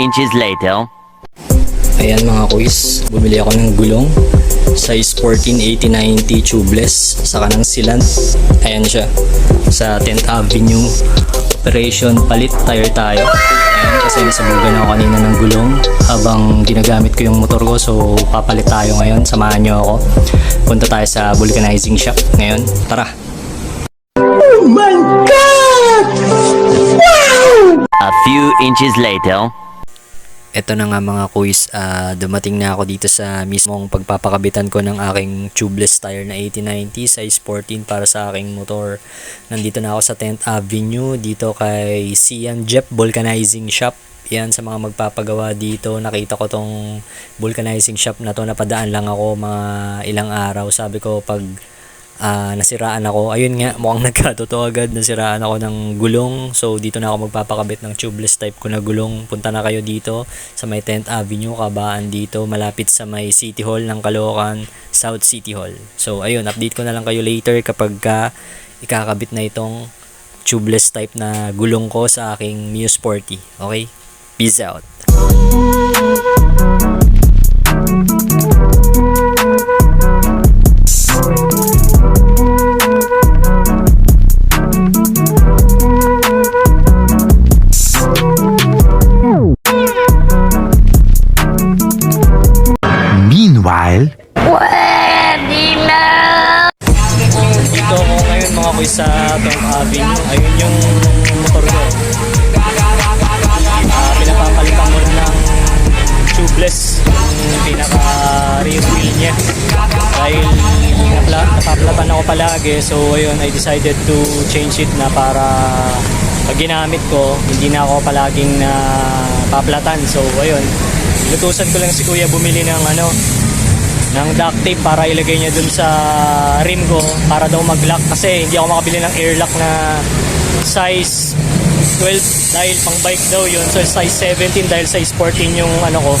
inches later. Ayan mga kuys, bumili ako ng gulong size 14 8090 tubeless sa kanang silant. Ayan siya sa 10th Avenue Operation Palit Tire tayo. Ayan kasi nasabugan ako kanina ng gulong habang ginagamit ko yung motor ko so papalit tayo ngayon. Samahan nyo ako. Punta tayo sa vulcanizing shop ngayon. Tara! A few inches later. Ito na nga mga kuys, ah, dumating na ako dito sa mismong pagpapakabitan ko ng aking tubeless tire na 8090 size 14 para sa aking motor. Nandito na ako sa 10th Avenue dito kay Sian Jeep Vulcanizing Shop. Yan sa mga magpapagawa dito. Nakita ko tong vulcanizing shop na to. Napadaan lang ako mga ilang araw. Sabi ko pag ah, nasiraan ako. Ayun nga, mukhang nagkatotoo agad. Nasiraan ako ng gulong. So, dito na ako magpapakabit ng tubeless type ko na gulong. Punta na kayo dito sa may 10th Avenue, Kabaan dito. Malapit sa may City Hall ng Caloocan, South City Hall. So, ayun, update ko na lang kayo later kapag ka ikakabit na itong tubeless type na gulong ko sa aking Mio Sporty. Okay? Peace out. Palagi. So ayun, I decided to change it na para pag ginamit ko, hindi na ako palaging na paplatan. So ayun, lutusan ko lang si kuya bumili ng ano, ng duct tape para ilagay niya dun sa rim ko para daw mag-lock kasi hindi ako makabili ng air lock na size 12 dahil pang bike daw yun so size 17 dahil size 14 yung ano ko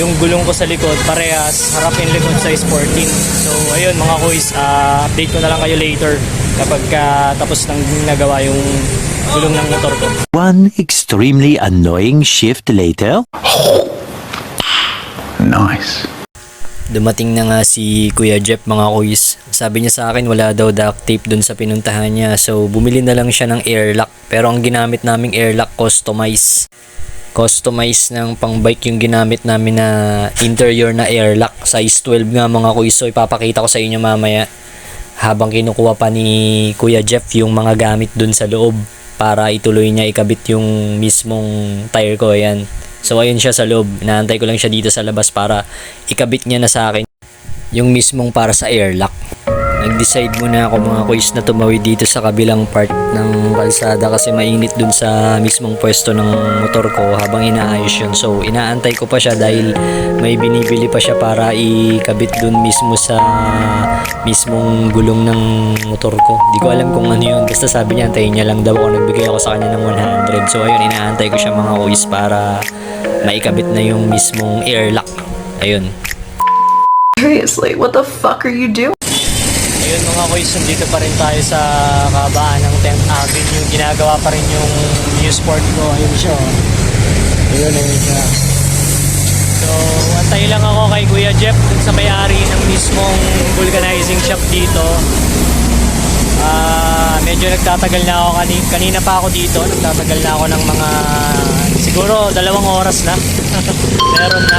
yung gulong ko sa likod parehas harap and likod size 14 so ayun mga kuys ah, update ko na lang kayo later kapag ka tapos nang nagawa yung gulong ng motor ko one extremely annoying shift later. Nice. Dumating na nga si Kuya Jeff mga kuys. Sabi niya sa akin wala daw duct tape dun sa pinuntahan niya. So bumili na lang siya ng airlock. Pero ang ginamit naming airlock customize. Customize ng pang bike yung ginamit namin na interior na airlock. Size 12 nga mga kuys. So ipapakita ko sa inyo mamaya. Habang kinukuha pa ni Kuya Jeff yung mga gamit dun sa loob. Para ituloy niya ikabit yung mismong tire ko. Ayan. So ayun siya sa loob. Inaantay ko lang siya dito sa labas para ikabit niya na sa akin yung mismong para sa airlock. Nag-decide muna ako mga kuys na tumawid dito sa kabilang part ng kalsada kasi mainit dun sa mismong pwesto ng motor ko habang inaayos yun. So inaantay ko pa siya dahil may binibili pa siya para ikabit dun mismo sa mismong gulong ng motor ko. Di ko alam kung ano yun. Basta sabi niya antayin niya lang daw ako. Nagbigay ako sa kanya ng 100. So ayun, inaantay ko siya mga kuys para maikabit na yung mismong airlock. Ayun. Seriously, what the fuck are you doing? Ayun mga boys, nandito pa rin tayo sa kabaan ng 10th Avenue. Ginagawa pa rin yung new sport ko. Ayun siya. oh. Ayun, ayun siya. So, antay lang ako kay Kuya Jeff dun sa may-ari ng mismong vulcanizing shop dito. Ah, medyo nagtatagal na ako kanina, kanina pa ako dito. Nagtatagal na ako ng mga siguro dalawang oras na. Meron na.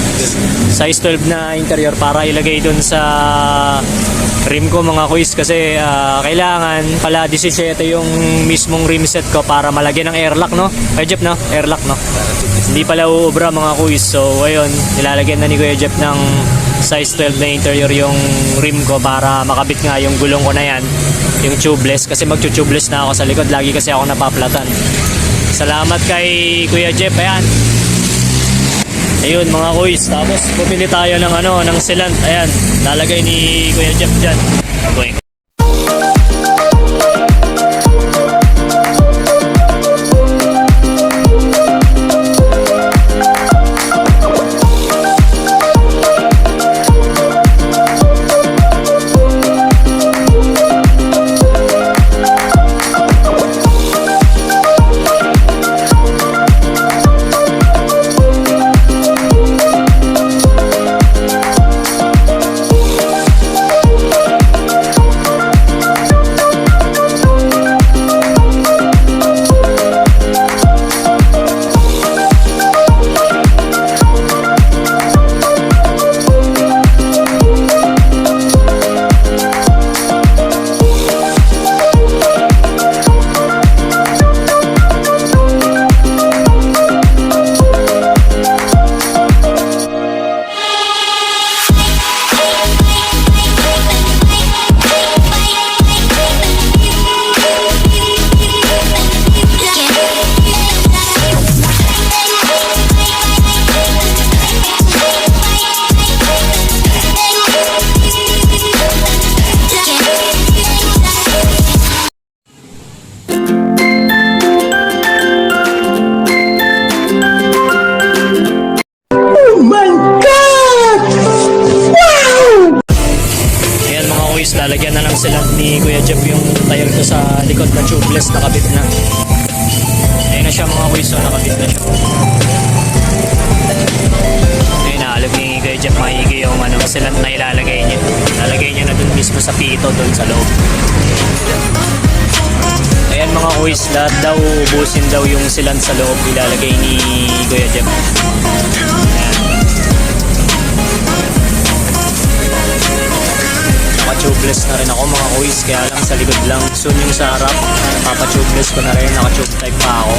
Size 12 na interior para ilagay dun sa rim ko mga kuys kasi ah, kailangan pala 17 yung mismong rim set ko para malagyan ng airlock no? Kuya Jeff no? Airlock no? Hindi pala uubra mga kuys. So ayun, nilalagyan na ni Kuya Jeff ng size 12 na interior yung rim ko para makabit nga yung gulong ko na yan yung tubeless kasi magtu-tubeless na ako sa likod lagi kasi ako napaplatan salamat kay Kuya Jeff ayan ayun mga kuys tapos bumili tayo ng ano ng sealant ayan lalagay ni Kuya Jeff dyan. Going yung tire ko sa likod na tubeless, nakabit na. Ayan na siya mga kuys, so nakabit na siya. Ayan, naalag ni Kuya Jeff maigi yung ano, silant na ilalagay niya. Lalagay niya na dun mismo sa pito, dun sa loob. Ayan mga kuys, lahat daw ubusin daw yung silant sa loob ilalagay ni Kuya Jeff. Ayan. Naka-tubeless na rin ako mga kuys, kaya lang sa likod lang. Soon yung sa harap, papatubeless ko na rin, naka-tube type pa ako.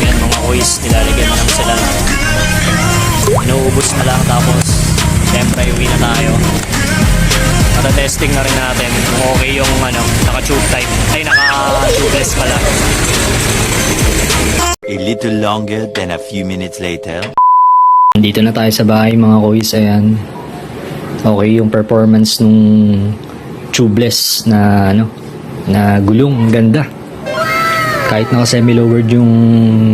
Ayan mga kuys, nilalagyan na lang sila. Inuubos na lang tapos, syempre uwi na tayo. Mata-testing na rin natin kung okay yung ano, naka-tube type, ay naka-tubeless pala. A little longer than a few minutes later. Dito na tayo sa bahay mga kuys, ayan. Okay yung performance nung tubeless na ano, na gulong, ganda. Kahit naka semi-lowered yung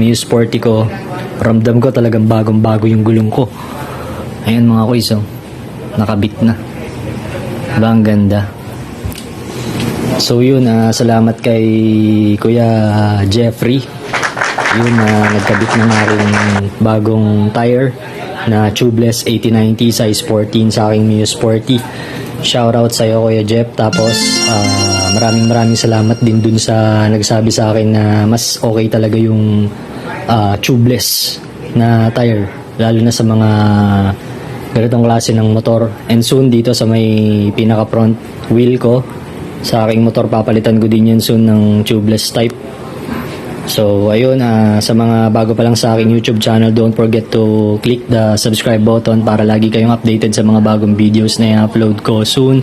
Mio Sporty ko, ramdam ko talagang bagong-bago yung gulong ko. Ayan mga kuys, oh. nakabit na. Diba ang ganda? So yun, ah, salamat kay Kuya Jeffrey. Yun na nagkabit ng aking bagong tire na tubeless 8090 size 14 sa aking Mio Sporty. Shoutout sa iyo Kuya Jeff. Tapos ah, maraming maraming salamat din dun sa nagsabi sa akin na mas okay talaga yung ah, tubeless na tire. Lalo na sa mga ganitong klase ng motor. And soon dito sa may pinaka front wheel ko sa aking motor papalitan ko din yan soon ng tubeless type. So, ayun, ah, sa mga bago pa lang sa aking YouTube channel, don't forget to click the subscribe button para lagi kayong updated sa mga bagong videos na i-upload ko soon.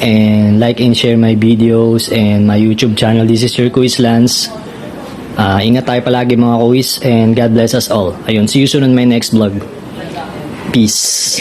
And like and share my videos and my YouTube channel. This is your Quiz Lance. Ah, ingat tayo palagi mga quiz and God bless us all. Ayun, see you soon on my next vlog. Peace.